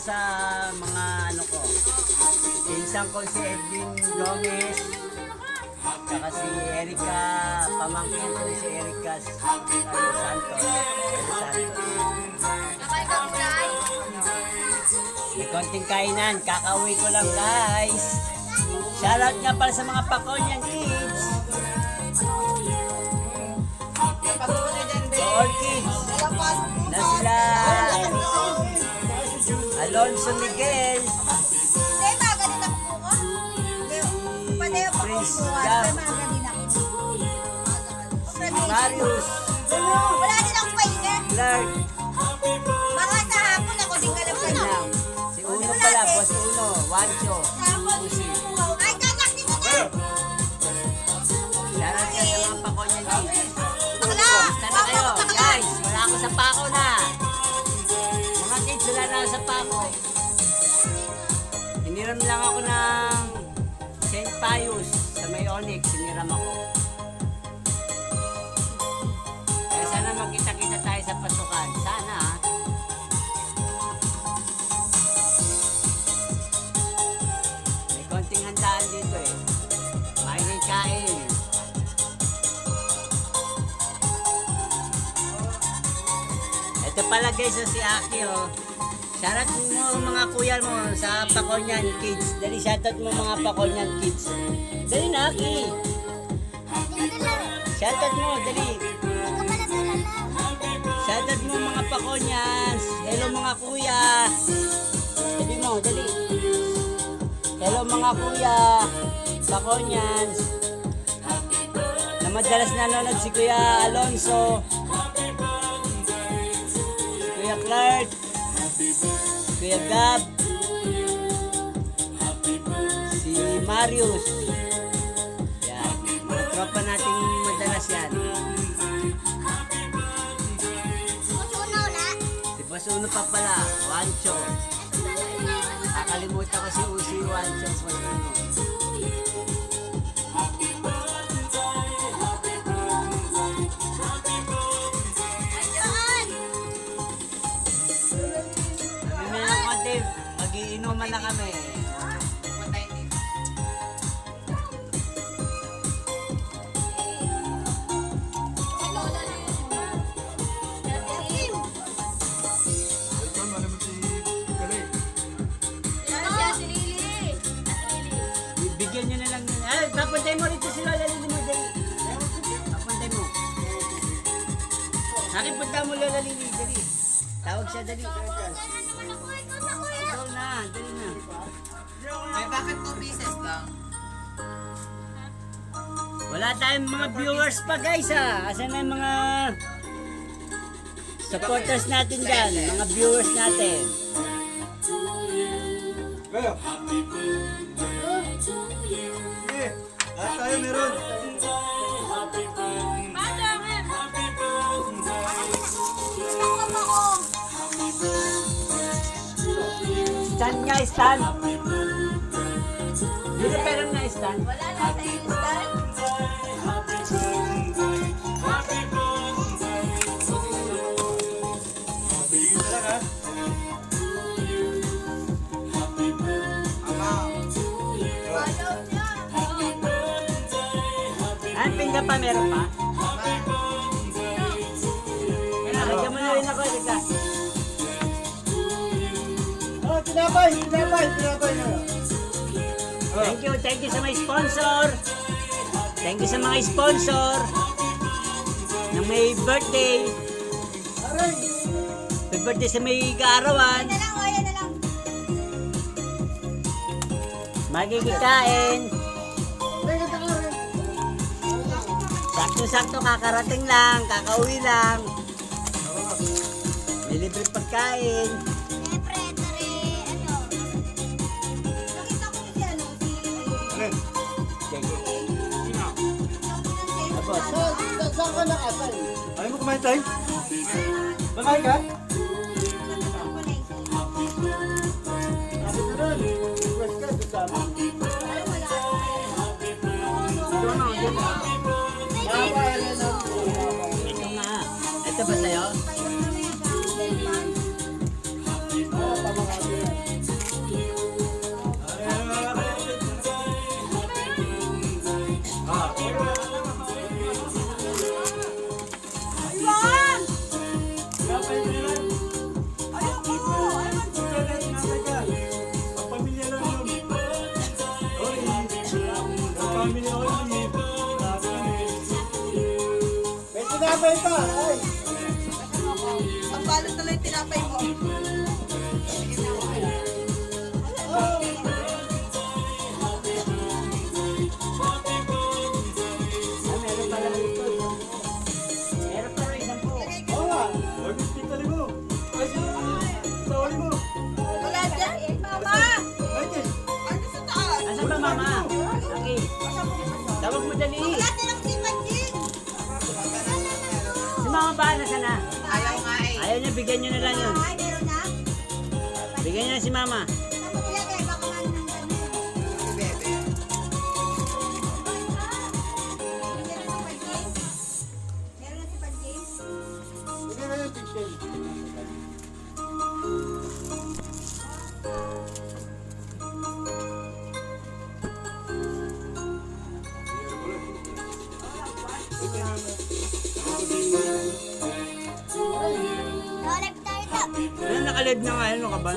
sa mga ano ko. Pinsan ko si Edwin Gomez. Saka si Erika, pamangkin si Erika ano, Santos. Ano, Santos. May konting kainan, kakauwi ko lang guys. Shoutout nga pala sa mga Pakonyan kids. Alonso Miguel, Hindi, magaling ako po ko. Hindi, pwede ako Prince po. Gab. Magaling ako. Marius, Wala din akong pahinga. Clark, Baka sa hapon ako din ka lang pahinga. si Uno pala, Boss Uno, Wancho, Hapon. Pala guys, si Aki oh. Shoutout mo mga kuya mo sa Pakonyan Kids. Dali shoutout mo mga Pakonyan Kids. Dali na Aki. Shoutout mo, dali. Shoutout mo mga Pakonyans. Hello mga kuya. Dali mo, dali. Hello mga kuya. Pakonyans. Na madalas nanonood si Kuya Alonso. Clark, Kuya Gab, si Marius. Yan, mga tropa nating madalas yan. Si Basuno pa pala, Wancho. Nakalimutan ko si Usi Wancho. Basuno. Na kami. Lang? Wala tayong mga viewers pa guys ha. Asan na yung mga supporters natin dyan. Mga viewers natin. Kaya. Sige. Lahat tayo meron. Stand nga, stand. Dito pero nga stand. Wala na tayong stand. Niya. Ah, pinggan pa meron pa? Lagyan mo na rin ako. Ika. Oh, tinapay, tinapay, tinapay na. Thank you, thank you sa mga sponsor. Thank you sa mga sponsor na may birthday. May birthday sa may kaarawan. Aray. Sakto-sakto kakarating lang, kakauwi lang. May libre pagkain. Saan ka nakasal? Ayaw mo kumain tayo? Mamain ka? Pwede na, pwede pa! Ay! Ang balot na lang yung tinapay mo. bigyan nyo na lang yun. Bigyan nyo na si mama. valid na ano ka ba?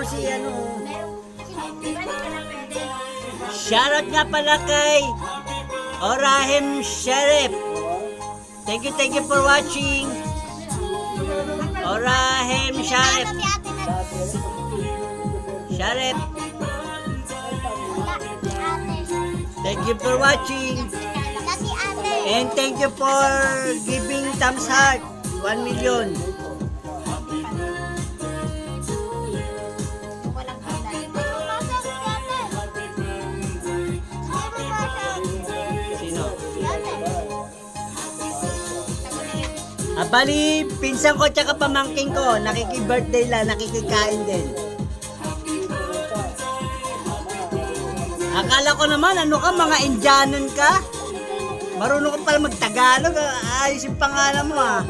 mo si ano. Shoutout nga pala kay Orahim Sheriff. Thank you, thank you for watching. Orahim Sheriff. Sheriff. Thank you for watching. And thank you for giving thumbs heart. 1 million. Ah, bali, pinsan ko tsaka pamangking ko. Nakiki-birthday lang, nakikikain din. Akala ko naman, ano ka, mga Indianon ka? Marunong ka pala mag-Tagalog. ah. Ayos yung pangalan mo ah.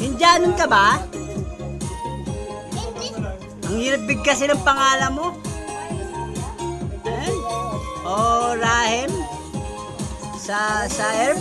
Indianon ka ba? Ang hirap bigkasin ng pangalan mo. Eh? Oh, Rahem? Sa, sa air?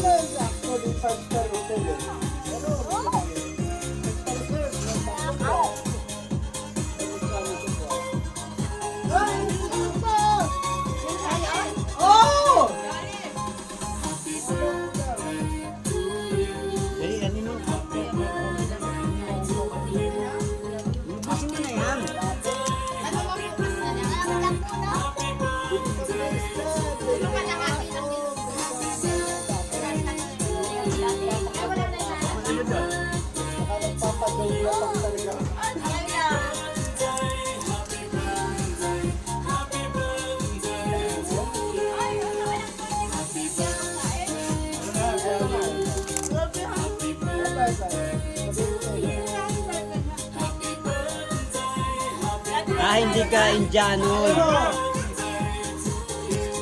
Hindi ka Indiano.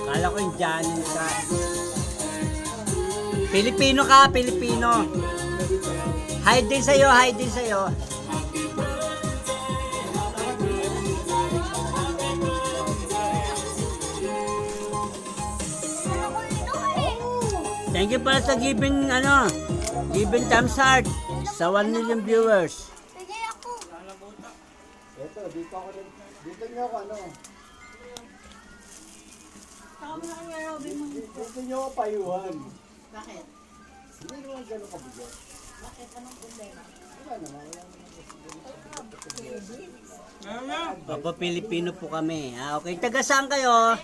Kala ko Indiano ka. Pilipino ka, Pilipino. Hi din sa'yo, hi din sa'yo. Thank you pala sa giving, ano, giving thumbs heart sa 1 million viewers. Dito ako rin. Dito niyo ako ano. Dito niyo ako payuhan. Bakit? Hindi naman gano'n kabigat. Bakit? Anong problema? Wala naman. Naman. Opo, Pilipino po kami. Ah, okay, taga saan kayo?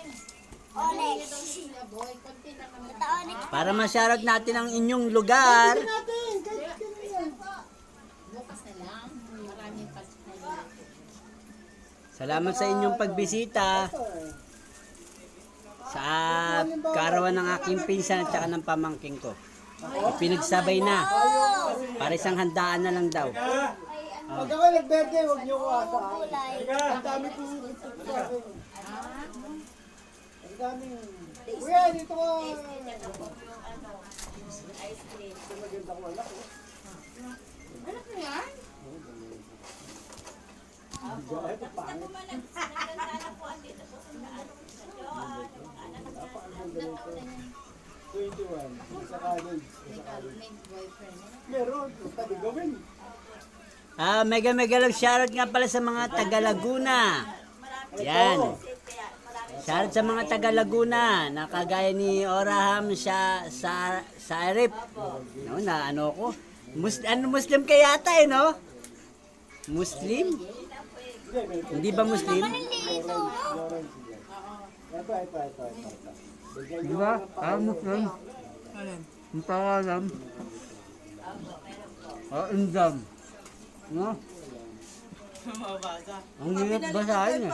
Onyx. Para masyarag natin ang inyong lugar. Natin, kahit kailan yan. Bukas na lang. Maraming pasok na lang. Salamat sa inyong pagbisita sa karawan ng aking pinsan at saka ng pamangking ko. Pinagsabay na. Para isang handaan na lang daw. Pag ako nag-birthday, huwag niyo ko. Kulay. Ang dami akin. Ang daming... Kuya, dito ka. Ito maganda ko anak. Anak mo yan? Ito pangit. Napakaganda nito. 21. Sa college. Sa college. May boyfriend. Meron. Sabi gawin. Ah, mega mega love shoutout nga pala sa mga taga Laguna. Yan. Shoutout sa mga taga Laguna na kagaya ni Oraham sa sa sa Arif. No, na ano ko. Mus, ano Muslim ka yata eh, no? Muslim? Hindi ba Muslim? Ito, ito, ito, ito. Di ba? Ah, Muslim. Ang pangalan. Ah, Indam. No? Ang hirap basahin eh.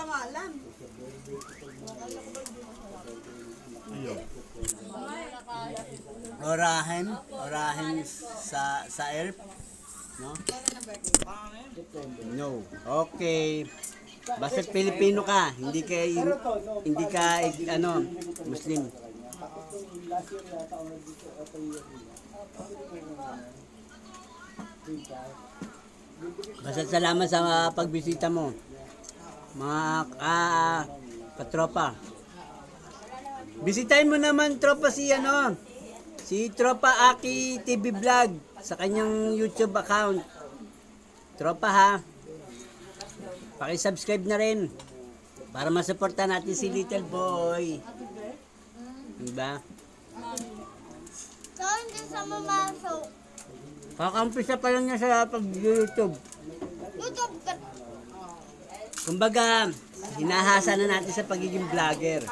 Orahin, orahin sa sa air. No? Okay. Basta Pilipino ka, hindi ka hindi ka ano, Muslim. Basta salamat sa pagbisita mo. Mga ah, katropa. Bisitahin mo naman tropa si ano, si Tropa Aki TV Vlog sa kanyang YouTube account. Tropa ha. Paki-subscribe na rin para masuporta natin si Little Boy. Diba? So, hindi sa mamasok. Kakampisa pa lang niya sa pag-YouTube. YouTube ka. Kumbaga, hinahasa na natin sa pagiging vlogger.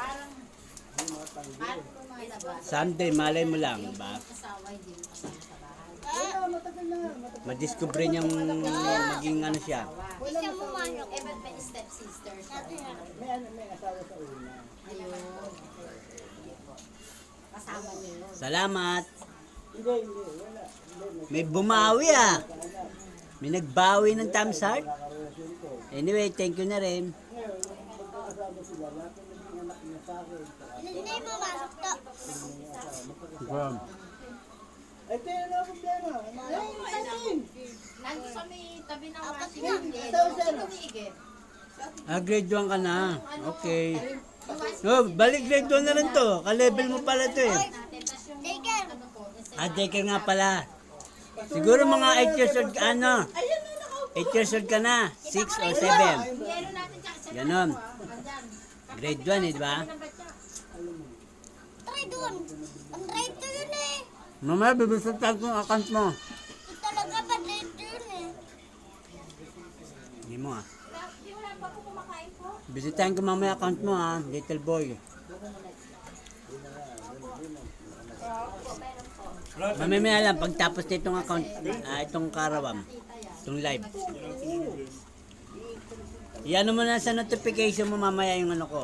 Someday, malay mo lang, ba? Asawa, hindi mo kasama sa bahay. Wala, matagal na. Matagal. Madiscover niyang maging ano siya. Isa mo manok. Eh, ba't may stepsisters? May, ano, may asawa sa una. Ayun. Kasama niyo yun. Salamat. Hindi, hindi. Wala. Hindi, May bumawi ah. May nagbawi ng thumbs ko. Anyway, thank you na rin. Hindi mo masok to. Ay, tayo na problema. Ay, tayo. Nandun sa may tabi ng washing na. machine. Sino no? humigit? Ah, grade 1 ka na. Okay. Yung washing Oh, balik grade 1 na rin to. Ka-level mo pala to eh. yung Taken. ano Ah, daycare nga pala. Siguro mga 8 years old ka, ano? 8 years old ka na. 6 or 7. Yelo natin tsaka sa Ganon. Andyan. Grade 1 eh, di ba? Ano? Try doon. Ang yun eh. Mamaya, bibisatan ko yung account mo. Talaga ba to yun eh. Hindi mo ah. Wala pa po kumakain po. Bisitahin ko mamaya account mo ah, little boy. Mamaya lang, pagtapos nitong account, ah, itong karawam, itong live. Iyan mo na sa notification mo mamaya yung ano ko.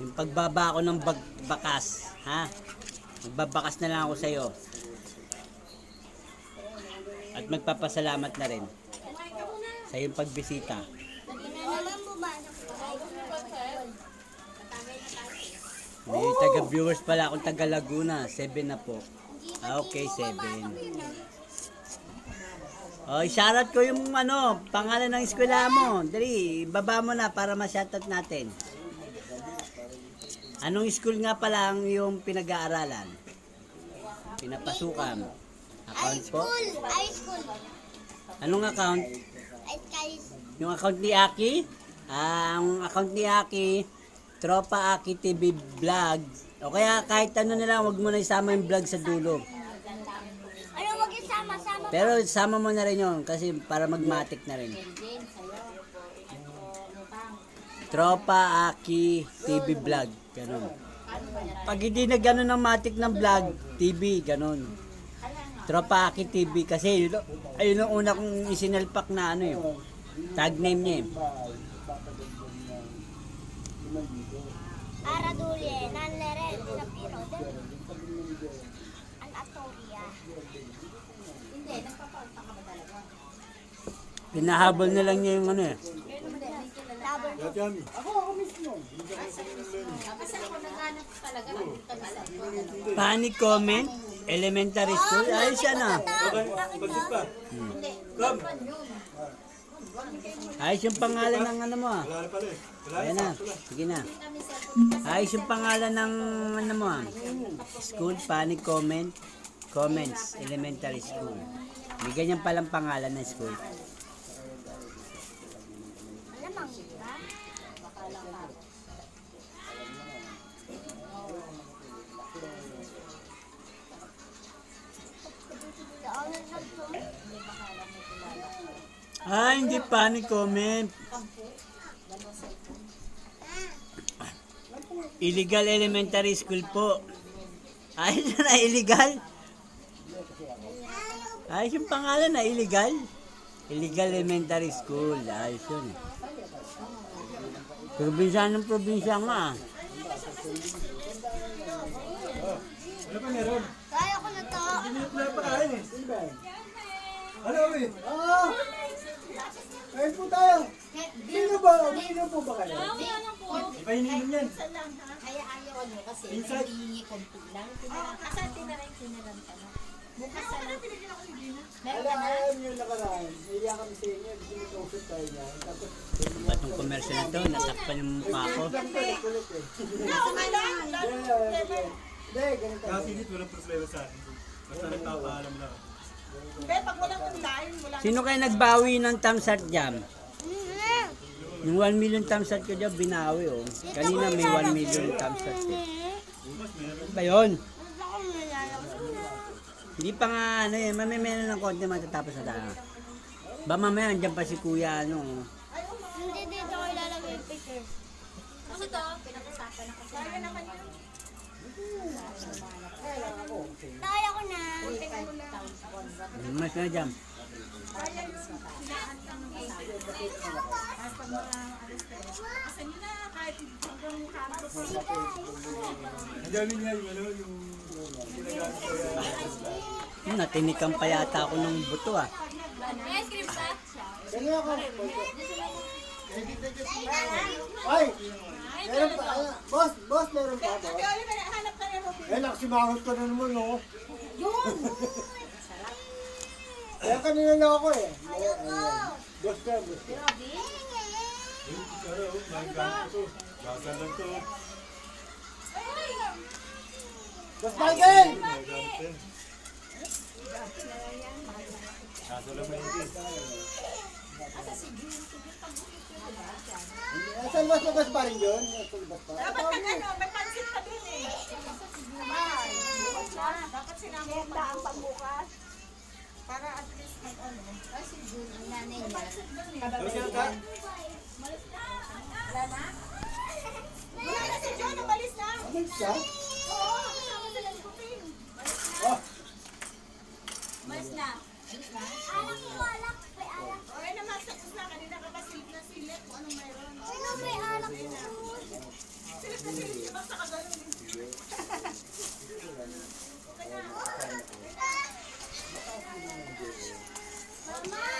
Yung pagbaba ko ng bag bakas, ha? Magbabakas na lang ako sa'yo. At magpapasalamat na rin sa iyong pagbisita. May taga-viewers pala akong taga Laguna. 7 na po. Ah, okay, 7. Oh, shoutout ko yung ano, pangalan ng eskwela mo. Dali, baba mo na para ma-shoutout natin. Anong school nga pala ang yung pinag-aaralan? Pinapasukan. Account po? school. High school. Anong account? High guys. Yung account ni Aki? Ah, ang account ni Aki, Tropa Aki TV Vlog. O kaya kahit ano nila, wag mo na isama yung vlog sa dulo. Ano wag isama sama. Pero sama mo na rin yun kasi para magmatic na rin. Tropa Aki TV Vlog. Ganun. Pag hindi na ganun ang matic ng vlog, TV, ganun. Tropa Aki TV kasi yun, ayun ang una kong isinalpak na ano yun. Tag name niya eh. Aradulye. Nanleren. Sapiro. An Atoria. Hindi, nagpapaunta ka ba talaga? Pinahabol na lang niya yung ano eh. Ako, ako mismo. Panic comment, elementary school, ah. Hindi, laban yun. Ayos yung pangalan ng ano mo ah. Ayan na, sige na. Ayos yung pangalan ng ano mo ah. School, panic comment, comments, elementary school. May ganyan palang pangalan ng school. Ah, hindi panic comment. Illegal elementary school po. Ayos na illegal. Ayos yung pangalan na illegal. Illegal elementary school. Ayos yun. Probinsya ng probinsya nga. ah. Kaya ko na to. Ano, uwi? Ah! Kain po tayo. Sino ba? Sino po ba kayo? Ipaininom yan. Kaya ayaw ano kasi naghihingi lang. Tinaran, asa tinaran, ka na. Bukas na lang. Meron Alam, na? alam nakaraan. Naiya kami sa inyo. Sinutusot tayo niya. Tapos, Ba't yung commercial na to? Natakpan yung mukha ko. kulit eh. Hindi, Hindi, ganito. Kasi dito walang problema sa akin. Basta nagpapaalam lang. Sino kayo nagbawi ng thumbs-up jam? Yung 1 million thumbs-up ko dyan, binawi oh. Kanina may 1 million thumbs-up eh. Ano ba yun? Hindi pa nga, ano eh, yan, mamimena ano ng konti matatapos na tayo. Ba mamaya, andyan pa si kuya, ano. Oh. Hindi, dito ko ilalagay yung picture. Kasi to, pinag-usapan na kasi. Kaya naman yun. Kaya ko na. Hmm, mas na dyan. Ang dami niya yung ano, yung Hmm, natinikan pa yata ako ng buto ah. May ice cream sa? Ganyan ako. Ay! Meron pa. Boss, boss, meron pa. Boss. Hanap ka rin. Eh, nakasimangot ka na naman, oh. Yun! Kaya kanina lang ako eh. Ayan. Boss ka, boss ka. Yung ano, ko to. Basa lang to. Boss Michael! Kaso lang may hindi. Saan na boss pa rin yun? Dapat ka ano, may pansit pa dun eh. Dapat sinama mo pa ang pagbukas. Para at least mag ano. Kasi June, ang nanay niya. Wala na? Wala na si John, umalis na. Ano siya? Mas na. Alak mo, alak. May alak. O, ay naman, tapos na. Kanina ka pa silip na silip kung anong mayroon. Ano may alak? Silip na silip, di ba sa kagaling? Mama!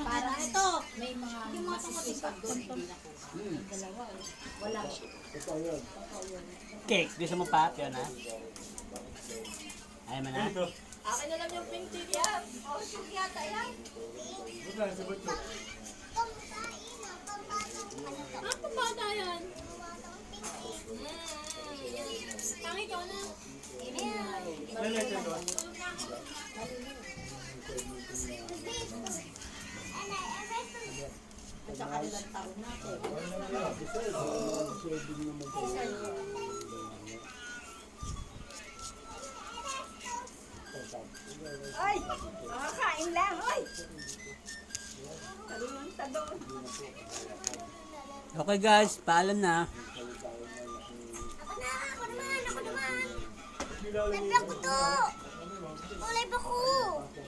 Para ito, may mga masisipag doon, hindi na po. Dalawa eh. Wala. ito yun. Cake, gusto mo pa? Yun ha? Ayaw mo na? Akin na lang yung pink tea yan. O, shoot yata yan. Ko. Ah, pabata yan. Tangi ko na. Ko. At saka ilang taon natin. Ay! Makakain lang, oy! Talungan sa doon. Okay guys, paalam na. Ako na, ako naman, ako naman. Nagblog ko to. Kulay ba ko?